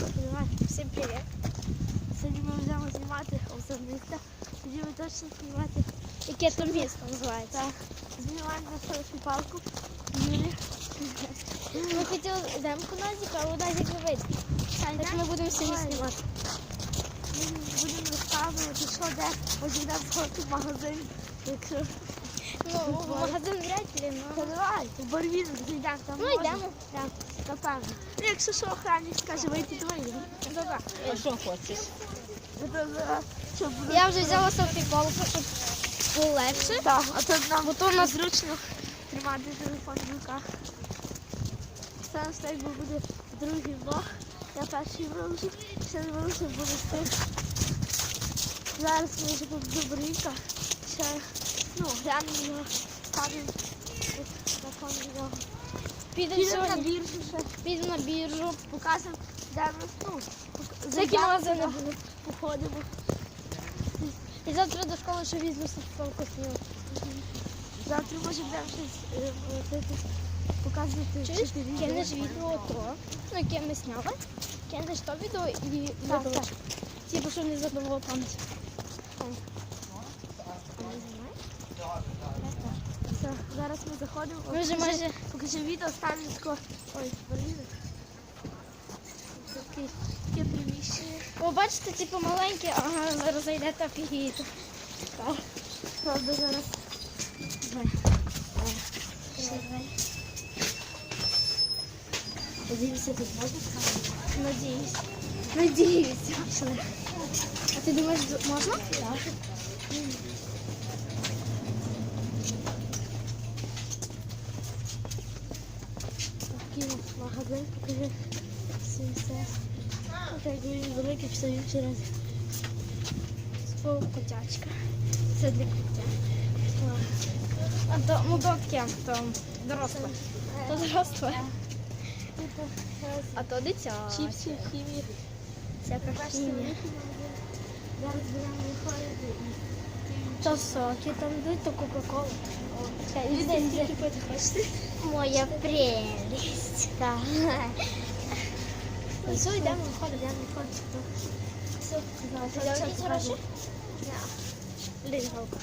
Всім привіт. Сьогодні ми будемо знімати особисто. Тоді ви точно знімати. Яке то місто називається? Знімаємо на селфі-палку. Юлі. Ми хотіли демку Назіка, але Назік не вийде. Так ми будемо сьогодні знімати. Ми будемо розказувати, що де. Йдемо в магазин. Якщо... Ну, в магазин вряд ли, ну. давай, в Барвін зайдемо там. Ну, йдемо. Так, напевно. Ну, якщо що, охранник скаже, вийти вийдемо. Добре. А що хочеш? Я вже взяла селфі-палку, щоб було легше. Так, а то нам Бо то нас зручно тримати телефон в руках. Це наш так буде другий влог. Я перший вилучу, ще не вилучив буде стих. Зараз ми вже тут добринка. Ще ну, глянемо його, ставимо фон нього. підемо Підемо на сьогодні. біржу ще, Підемо на біржу. покажемо, де ми ну, пок- Всякі зайдемо магазини будуть. походимо. І завтра до школи ще візьму селфі-палку зніму. Завтра може будемо щось е, робити, показувати Чуєш? відео. Кинеш відео то, ну, яке ми зняли. Кинеш то відео і Так, видалиш. Типу, щоб не забувало пам'ять. Все, зараз ми заходимо. Ми вже майже Покажи відео, ставлю тако. Ой, блін. Таке, приміщення. О, бачите, типу маленьке, ага, зараз зайдете офігієте. Так. Правда, зараз. Давай. Подивіться, тут можна ставити? Надіюсь. Надіюсь. А ти думаєш, можна? Так. Такий магазин, покажи всім все. Так, він великий, пішли через. Твого котячка. Це для коття. А то, ну то таке, то доросле. То доросле. А то дитя. Чіпсі, хімії. Всяка хімія. Зараз будемо виходити То соки там йдуть, то Кока-Кола. Чекай, Дивіться, іди, іди. скільки пити хочете? Моя прелість. Так. Ну, все, йдемо, виходимо, йдемо, виходимо. Все, зараз Ти я якісь покажу. гроші? Ні. Лігалка.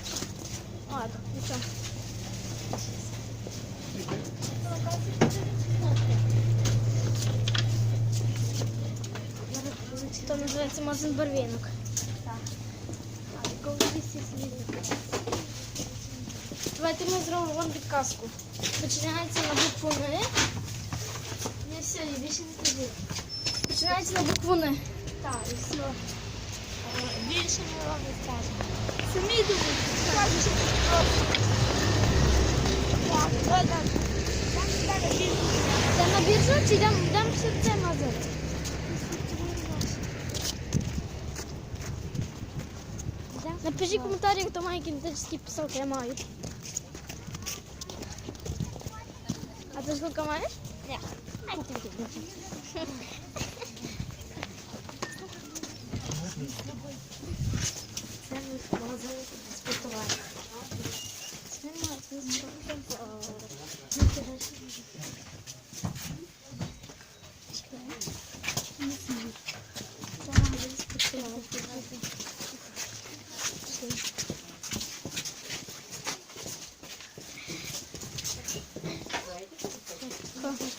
Ладно, нічого. Зараз вилучимо. То називається магазин барвінок. Так. А якого місця слідує? Давайте ми зробимо вам підказку. Починається на букву Н. Не все, я більше не кажу. Починається на букву Н. Так, і все. Більше ми вам не скажемо. Самі думайте, скажу, що тут. Так, так. Це на біржу чи йдемо йдемо ще в цей магазин? Напишіть коментарі, хто має кінетичні писалки, я маю. А ти скільки маєш? Ні. Це ми магазин спортування. Це магазин спортування. Це магазин спортування.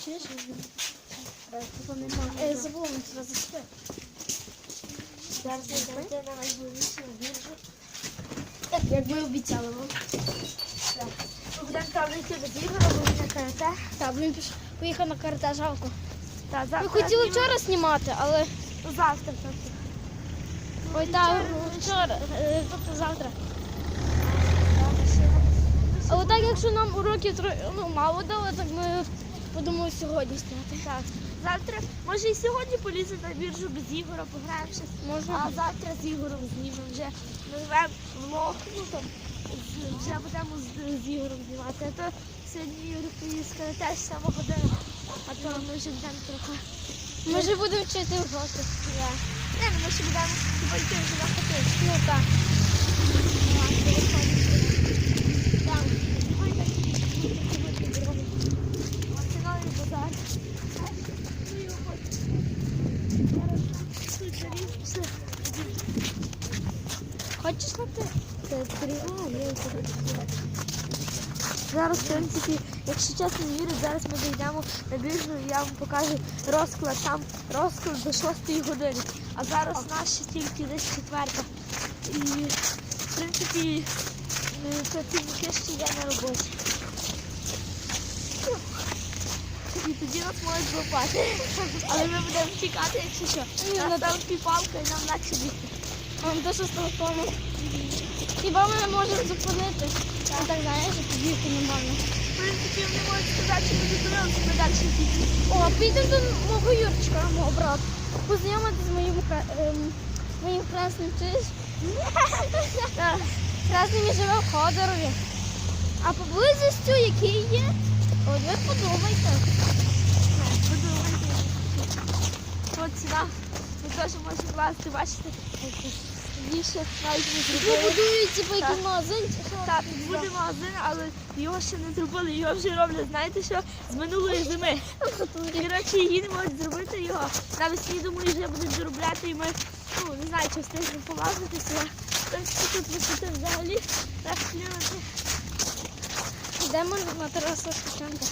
Чуєш? Тут немає. Е, Забула ми тебе зайшли. Зараз ми на найближчу біржу. Як ми обіцяли вам. Будемо там йти до Ігора, бо на карате. Так, піш... поїхав на карате, жалко. Та, Ми завтра хотіли вчора знімати, але. Завтра тобто. Ой, так, вчора, е, тобто завтра. Але так, якщо нам уроків тро- ну, мало дали, так ми подумали сьогодні зняти. Так. Завтра, може і сьогодні полізе на біржу без Ігора, пограємо щось. Можна? А завтра з Ігорем знімемо вже. Назвемо влог, ну там вже будемо з, з Ігорем знімати. А то сьогодні Ігор поїздка теж сама година, а то ми вже будемо трохи. Ми вже будемо вчити уроки. Не, ну ми ще будемо йти вже на хати. Ну так. Там, ой, так, Оце новий базар. Ну, його хоч. Зараз Хочеш? Це три. А, є. Зараз, в принципі, якщо чесно не вірю, зараз ми дійдемо на біржу, і я вам покажу розклад. Там розклад до 6 години. А зараз наші тільки десь четверта. І, в принципі, е, працівники ще є на роботі. І тоді нас можуть злопати. Але ми будемо тікати, якщо що. Нас ну, там піпалка і нам легше бігти. А то що з телефоном. Хіба ми не можемо зупинити? Ну так знаєш, побігти нормально. В принципі, вони можуть сказати, що ми зупинилися, ми далі підемо. О, підемо до мого Юрчика, мого брата. Познайомитися з моїм, ем, моїм хресним чиш. Хресним і живе в Ходорові. А поблизістю який є? От ви подумайте. Подумайте. От сюди теж можемо класти, бачите, більше навіть не зробили. будуєте типу Так. який магазин? чи що? Так, буде магазин, але його ще не зробили. Його вже роблять, знаєте що? З минулої зими. І, коротше, не можуть зробити його. Навесні, думаю, вже будуть доробляти і ми, ну, не знаю, чи встигнемо полазити сюди. Тобто тут висоти взагалі так клювати. Йдемо на Тараса Шевченка.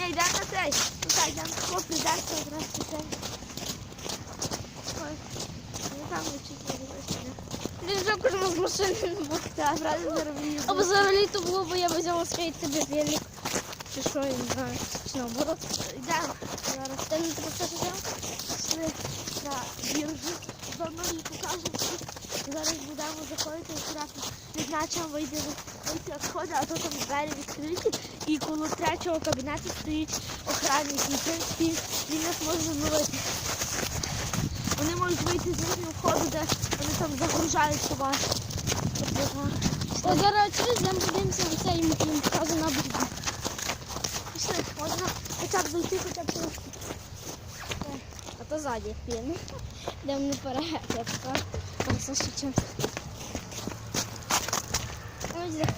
Ні, йдемо на цей. Ну так, йдемо тако придеться одразу цей. Вже кожного з машини не правда, зараз взагалі то було б я б взяла скейт тебе велик. Чи що, я не знаю. Чи наоборот. Йдемо. Зараз Ти не треба все взяв? пішли на біржу. Заодно їй покажемо. що Зараз будемо заходити акуратно. Не знаю, чим вийде вийти відходи, а то там двері відкриті. І коло третього кабінету стоїть охранник. І в принципі він нас може зловити. Вони можуть вийти з їхнього входу, де вони там загружають. Тобто, О, зараз через йдемо подивимося на це, йому їм покажу на берегу. Пішли, можна хоча б зайти, хоча б трошки. А то ззаді він. Йдемо не перед, я така. Тараса Шевченка. Ось.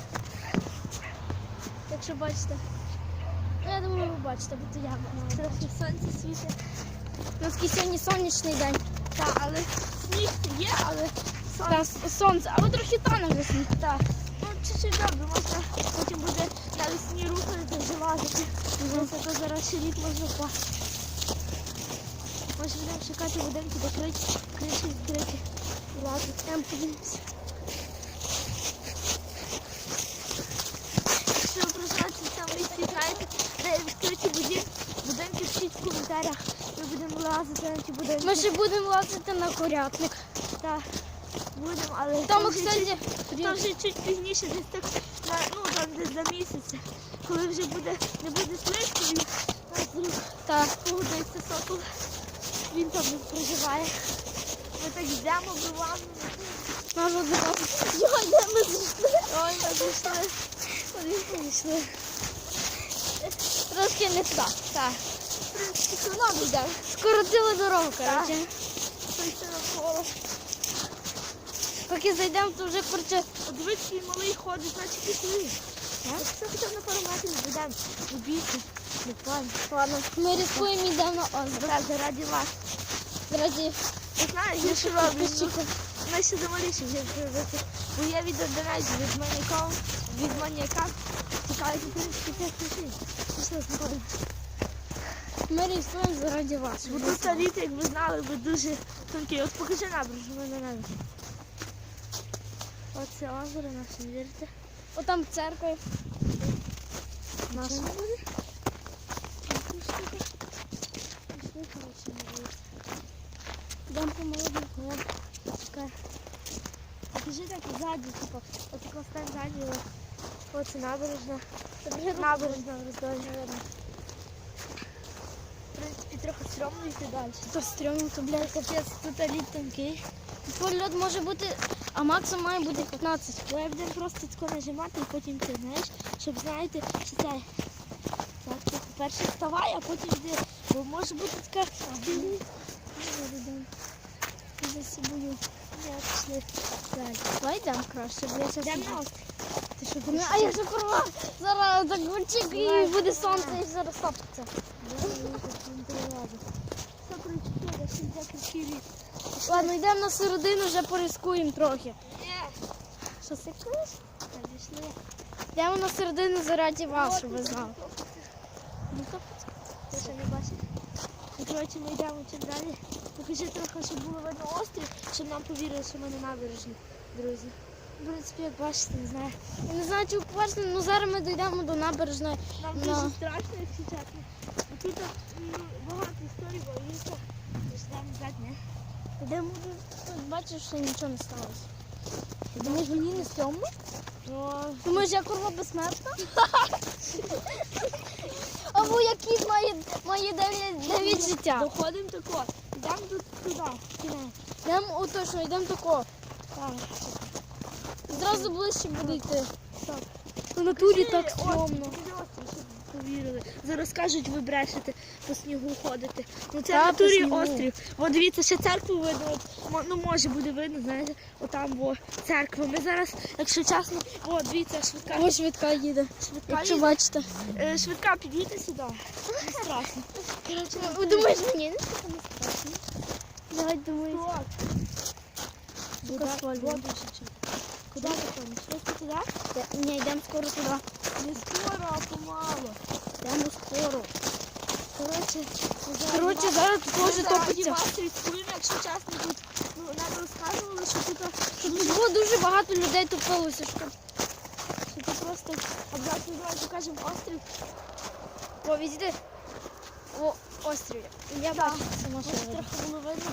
Якщо бачите, Ну, я думаю, ви бачите, бо то я маю. трохи сонце світить. У нас сьогодні сонячний день. Так, але сніг є, але сонце. сонце, але трохи тане вже сніг. Так. Ну, чуть-чуть добре, можна потім буде навесні рухати, вже лазити. Це то зараз ще літ може впасти. Може будемо шукати будинки, де кричі, кричі відкриті. Лазити. Там подивимося. Якщо ви проживаєте в цьому місці, знаєте, де відкриті будинки, будинки пишіть в коментарях. Ми будемо лазити на ті будинки. Ми ще будемо лазити на курятник. Так, будемо, але Там, вже кстати, Там вже чуть пізніше, десь так, на, ну там десь за місяць, коли вже буде, не буде слизько, він наш друг так. погодиться сокол, він там не проживає. Ми так йдемо, биваємо. Наш одного. Йой, де ми зійшли? Ой, ми зійшли. Куди зійшли? Трошки не так. Так. Одно йдемо. Скоротили дорогу, коротше. Поки зайдемо, то вже коротше. От дивись, який малий ходить, значить пішли. Якщо хоча б на пару метрів зайдемо, плань. Ладно, ми рискуємо йдемо на озеро. Так, заради вас. Раді Ти знаєш, я що роблю? Ну, ще замаліше вже зробити. Бо є від одинець від маніяка, від маніяка. Принципі, це пиши. Пішли знаходимо. Ми рискуємо заради вас. Бо тут літо, як ви знали, ви дуже тонкі. От покажи набережну, ми на небі. Оце озеро наше, вірите? О, там церква. Коротше, не вірите. По молодому. Покажи так ззаді, типу, от тако стань ззаді. Оце набережна. Набережна. В принципі, трохи стрьомно йти далі. То стрьомно, то, блядь, Капець, тут лід тонкий. Польот може бути, а максимум має бути 15. Бо я будемо просто тако нажимати і потім ти знаєш, щоб знаєте, що це. Так, ти перше вставай, а потім йди. Бо може бути така. Я за собою. Я пішли далі. Давай йдемо краще, бо я зараз... Ти що, думаєш? А я вже порвав. Зараз так і буде сонце і зараз топиться. Ладно, йдемо на середину, вже порискуємо трохи. Що? Так. Йдемо на середину заради вас, щоб ви знали. Ну, ти ще не бачиш. Коротше, ми йдемо чим далі. Покажи трохи, щоб було видно острів, щоб нам повірили, що ми на набережні, друзі. В принципі, як бачите, не знаю. Я не знаю, чи побачите, але зараз ми дійдемо до набережної. Нам Ну. дуже страшно, якщо чесно. А тут ну, багато історій, бо їсти. Йдемо взад, не? Йдемо, тут бачиш, що нічого не сталося. Думаєш, мені не стрьомно? Ну, Думаєш, я курва безсмертна? Або який має, має 9, 9 життя. доходимо тако. Йдемо тут туди, кінець. Йдемо, о, точно, йдемо тако. Так. Зразу ближче буде йти. Так. В натурі так стрьомно. повірили. Зараз скажуть, ви брешете по снігу ходите. Ну це в натурі острів. О, дивіться, ще церкву видно. От, ну може буде видно, знаєте, отам бо церква. Ми зараз, якщо чесно, о, дивіться, швидка. Ось швидка їде. швидка, Якщо їде. бачите. Е, швидка, підійте сюди. Не страшно. Коротше, Ви думаєш, мені не страшно? Давай думай. Так. Сука, воду ще Куди ти ходиш? Швидко туди? Ні, йдемо скоро туди. Не скоро, а помало. Йдемо скоро. Коротше, Коротше, зараз тут теж топиться. якщо чесно, тут ну, нам розказували, що тут, що Тут було дуже багато людей топилося. Що... що тут просто обов'язково давай покажемо острів. О, візьди. О, острів. Я бачу, це машина. видно.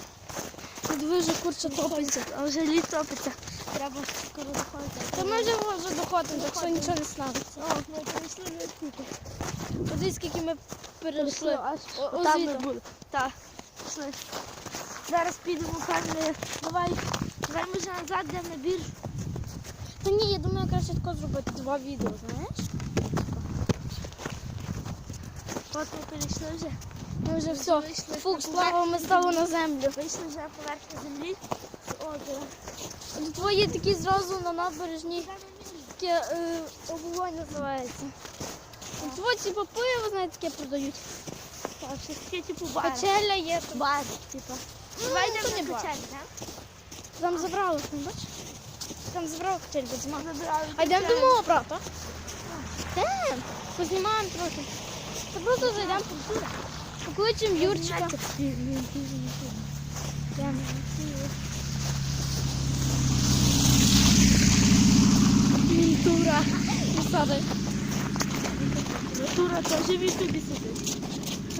Тут дуже курча топиться. А вже лід топиться. Треба скоро доходити. Та ми вже, вже доходимо, так що нічого не станеться. О, ми перейшли вже скільки. Подивись, скільки ми перейшли. О, там ми були. Так, пішли. Зараз підемо певне. Давай, давай ми вже назад йдемо на біржу. Та ні, я думаю, краще тако зробити два відео, знаєш? От ми перейшли вже. Ми вже все. Фух, слава, ми стали на землю. Вийшли вже на поверхню землі. З. Твої такі зразу на набережні таке е, оболонь називається. Твої ці пиво, знаєте, таке продають. Так, щось таке типу бар. Качеля є. Бар, типу. Ну, Давай то йдемо на качелі, так? Там забрали, не бачиш? Там забрали качель, бо зима. А йдемо до мого брата. Йдемо. Познімаємо трохи. Та просто зайдемо. Покличемо Юрчика. Знаєте, ні, Мінтура. Посади. Мінтура теж він тобі сидить.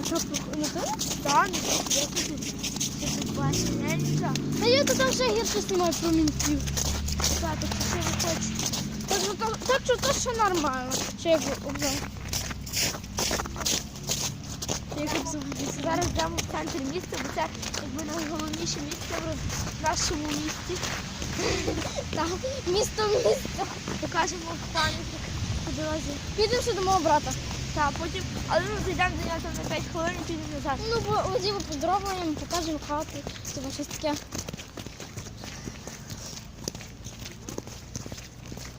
А що, не то? Так, я тобі. Ти тут бачиш, я нічого. Та я тут ще гірше знімаю про мінтів. Так, так що ви хочете? Так що, так що то ще нормально. Ще як обзор. Зараз йдемо в центр міста, бо це якби найголовніше місце в нашому місті. Так, місто місто. Покажемо пам'ятник по дорозі. Підемо ще до мого брата. Так, потім, але ми зайдемо до нього на 5 хвилин і підемо назад. Ну, бо воділи поздоровуємо, покажемо хату, типу щось таке.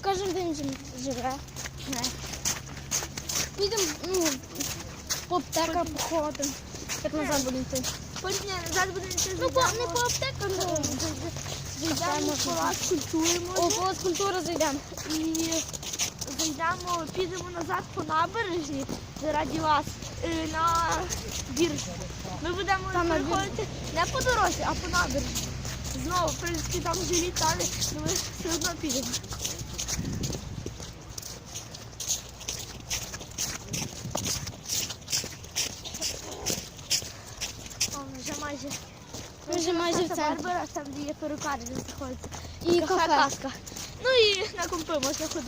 Покажемо, де він живе. Не. Підемо, ну, по аптеках походимо. Так назад будемо йти. Потім ні, назад будемо йти Ну, по, не по аптеках, ну, Зайдемо в палац культури О, палац культури зайдемо. І зайдемо, підемо назад по набережні заради вас е, на біржу. Ми будемо переходити не по дорозі, а по набережні. Знову, в принципі, там вже літали, але ми все одно підемо. О, ми вже майже. Ми вже майже в центрі. Барбара, там де є перукарня знаходиться. І Кафе кафе. Ну і на компи можна ходити.